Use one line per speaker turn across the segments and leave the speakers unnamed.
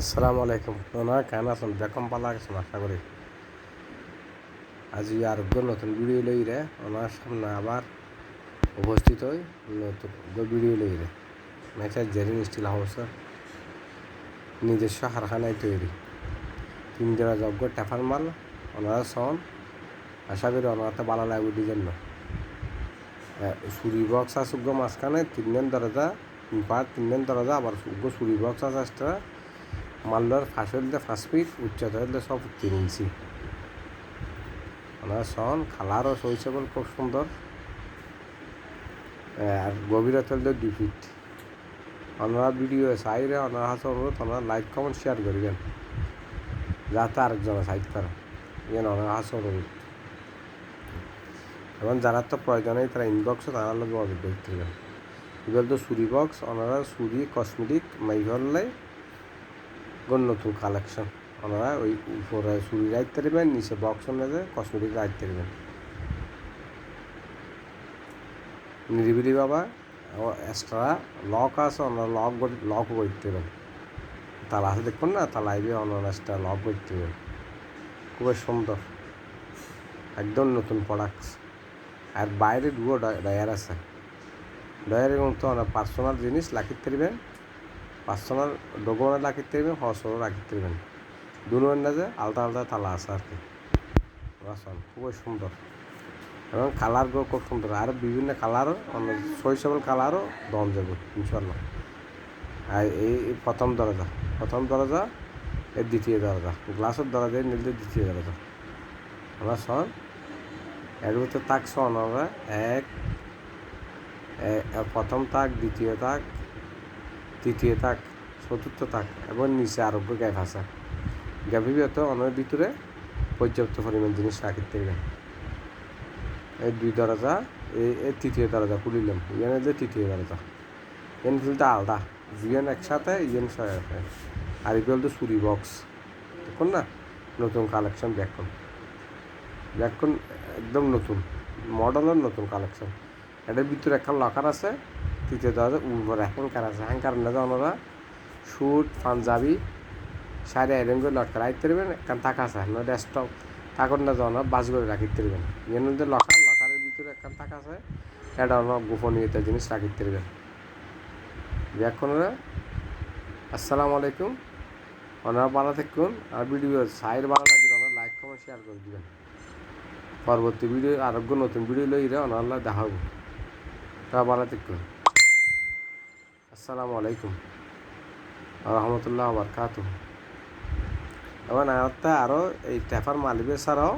আসসালামু আলাইকুম। ওনারা কেন আছেন? বেকম পালা গেছেন, আশা করি। আজ আরোগ্য নতুন ভিডিও লই রে, ওনার সামনে আবার উপস্থিত হই নতুন ভিডিও লই রে। মেসার জেরিন স্টিল হাউসের নিজস্ব হারখানায় তৈরি। তিন জোড়া যজ্ঞ টেফার মাল, ওনারা সন আশা করি ওনারাতে ভালো লাগবে জন্য সুরি বক্স উগ্র মাঝখানে, তিনজন দরজা, তিন পাঁচ, তিনজন দরজা, আবার উগ্র সুরি বক্স আছে মাল্লার ফাঁস হইলে পাঁচ ফিট উচ্চতা হইলে সব তিন ইঞ্চি। ওনার সন খালারও শৈশবল খুব সুন্দর। আর গভীরতা হইলে দুই ফিট ওনারা ভিডিও সাইডে ওনার হাতে অনুরোধ ওনারা লাইক কমেন্ট শেয়ার করবেন। যাতে আরেকজনের সাইড করে ইয়ে ওনার হাতে অনুরোধ এবং যারা তো প্রয়োজন নেই, তারা ইনবক্সে তারা লোক যোগাযোগ করতে পারবেন। এগুলো তো সুরি বক্স ওনারা সুরি কসমেটিক গোল নতুন কালেকশন ওনারা ওই উপরে সুরি রাখতে পারবেন নিচে বক্স অনুযায়ী কসমেটিক রাখতে পারবেন নিরিবিলি বাবা এক্সট্রা লক আছে, ওনারা লক লক করতে পারবেন তালা আছে দেখুন না তালা আইবে ওনারা এক্সট্রা লক করতে পারবেন খুবই সুন্দর। একদম নতুন প্রোডাক্টস আর বাইরে দুটো ডয়ার আছে। ডয়ারের মতো অনেক পার্সোনাল জিনিস রাখিতে পারবেন পার্সোনাল ডকুমেন্ট রাখিতে পারবেন হসরও রাখিতে পারবেন দুনো যে আলাদা আলাদা তালা আছে আর কি। বাসন খুবই সুন্দর এবং কালারগুলো খুব সুন্দর আর বিভিন্ন কালারও অনেক শৈশবের কালারও দম যাবে ইনশাল্লাহ আর এই প্রথম দরজা প্রথম দরজা এর দ্বিতীয় দরজা গ্লাসের দরজা নিলে দ্বিতীয় দরজা আমরা সন এর ভিতরে তাক সন আমরা এক প্রথম তাক, দ্বিতীয় তাক তৃতীয় তাক, চতুর্থ তাক এবং নিচে আরোগ্য গ্যাপ আছে গ্যাপিবিয়ত অনেক ভিতরে পর্যাপ্ত পরিমাণ জিনিস রাখিতে এই দুই দরজা এই তৃতীয় দরজা খুলিলাম ইয়ানের যে তৃতীয় দরজা এন ফিলটা আলাদা। দুজন একসাথে ইয়েন সাথে আর এগুলো তো সুরি বক্স। দেখুন না, নতুন কালেকশন ব্যাকন ব্যাকন একদম নতুন। মডেলের নতুন কালেকশন এটার ভিতরে একটা লকার আছে। তৃতীয় দরজা উপরে হ্যাঙ্কার আছে হ্যাঙ্কার না ওনারা শুট, পাঞ্জাবি, শাড়ি আইরন করে লটকার আইতে পারবেন একখান টাকা আছে, না ডেস্কটপ। তাকর না যাওয়া বাস করে রাখিতে পারবেন এর লকার, লকারের ভিতরে একখান টাকা আছে। এটা অনেক গোপনীয়তা জিনিস, রাখিতে পারবেন ব্যাকরণরা আসসালামু আলাইকুম। ওনারা ভালো থাকুন। আর ভিডিও সাইড ভালো লাগে ওনারা লাইক, কমেন্ট শেয়ার করে দিবেন। পরবর্তী ভিডিও আরোগ্য নতুন ভিডিও লইরে ওনারা দেখাবো তা ভালো থাকুন। আসসালামু আলাইকুম। রহমতুল্লাহ বরকাত। এবং আরেকটা আরও এই টেফার মালিবে ছাড়াও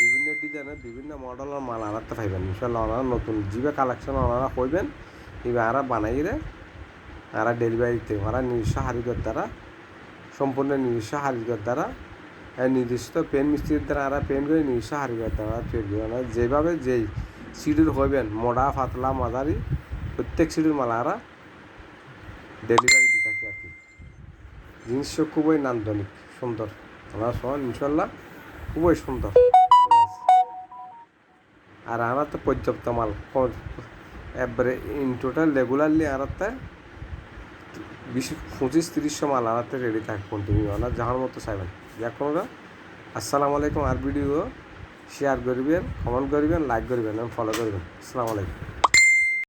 বিভিন্ন ডিজাইনের বিভিন্ন মডেলের মাল আনাতে পাইবেন। ইনশাল্লাহ ওনারা নতুন জিবে কালেকশন ওনারা কইবেন। এবার আরা বানাইরে আরা ডেলিভারিতে ওরা নিজস্ব হারিগর দ্বারা, সম্পূর্ণ নিজস্ব হারিগর দ্বারা নির্দিষ্ট পেন মিস্ত্রির দ্বারা আরা পেন করে নিজস্ব হারিগর দ্বারা তৈরি ওরা যেভাবে যেই সিঁড়ির হইবেন, মোড়া ফাতলা মাদারি প্রত্যেক সিঁড়ির মাল আরা ডেলিভারি দিতে থাকি আর কি। জিনিসটা খুবই নান্দনিক, সুন্দর। ওনার সমান ইনশাল্লাহ, খুবই সুন্দর। আর আমার তো পর্যাপ্ত মাল একবারে ইন টোটাল রেগুলারলি আনাতে বিশ, পঁচিশ, তিরিশশো মাল আনাতে রেডি থাকে কন্টিনিউ আনার যাওয়ার মতো চাইবেন দেখুন আসসালামু আলাইকুম, আর ভিডিও শেয়ার করবেন কমেন্ট করবেন লাইক করবেন এবং ফলো করবেন। আসসালামু আলাইকুম।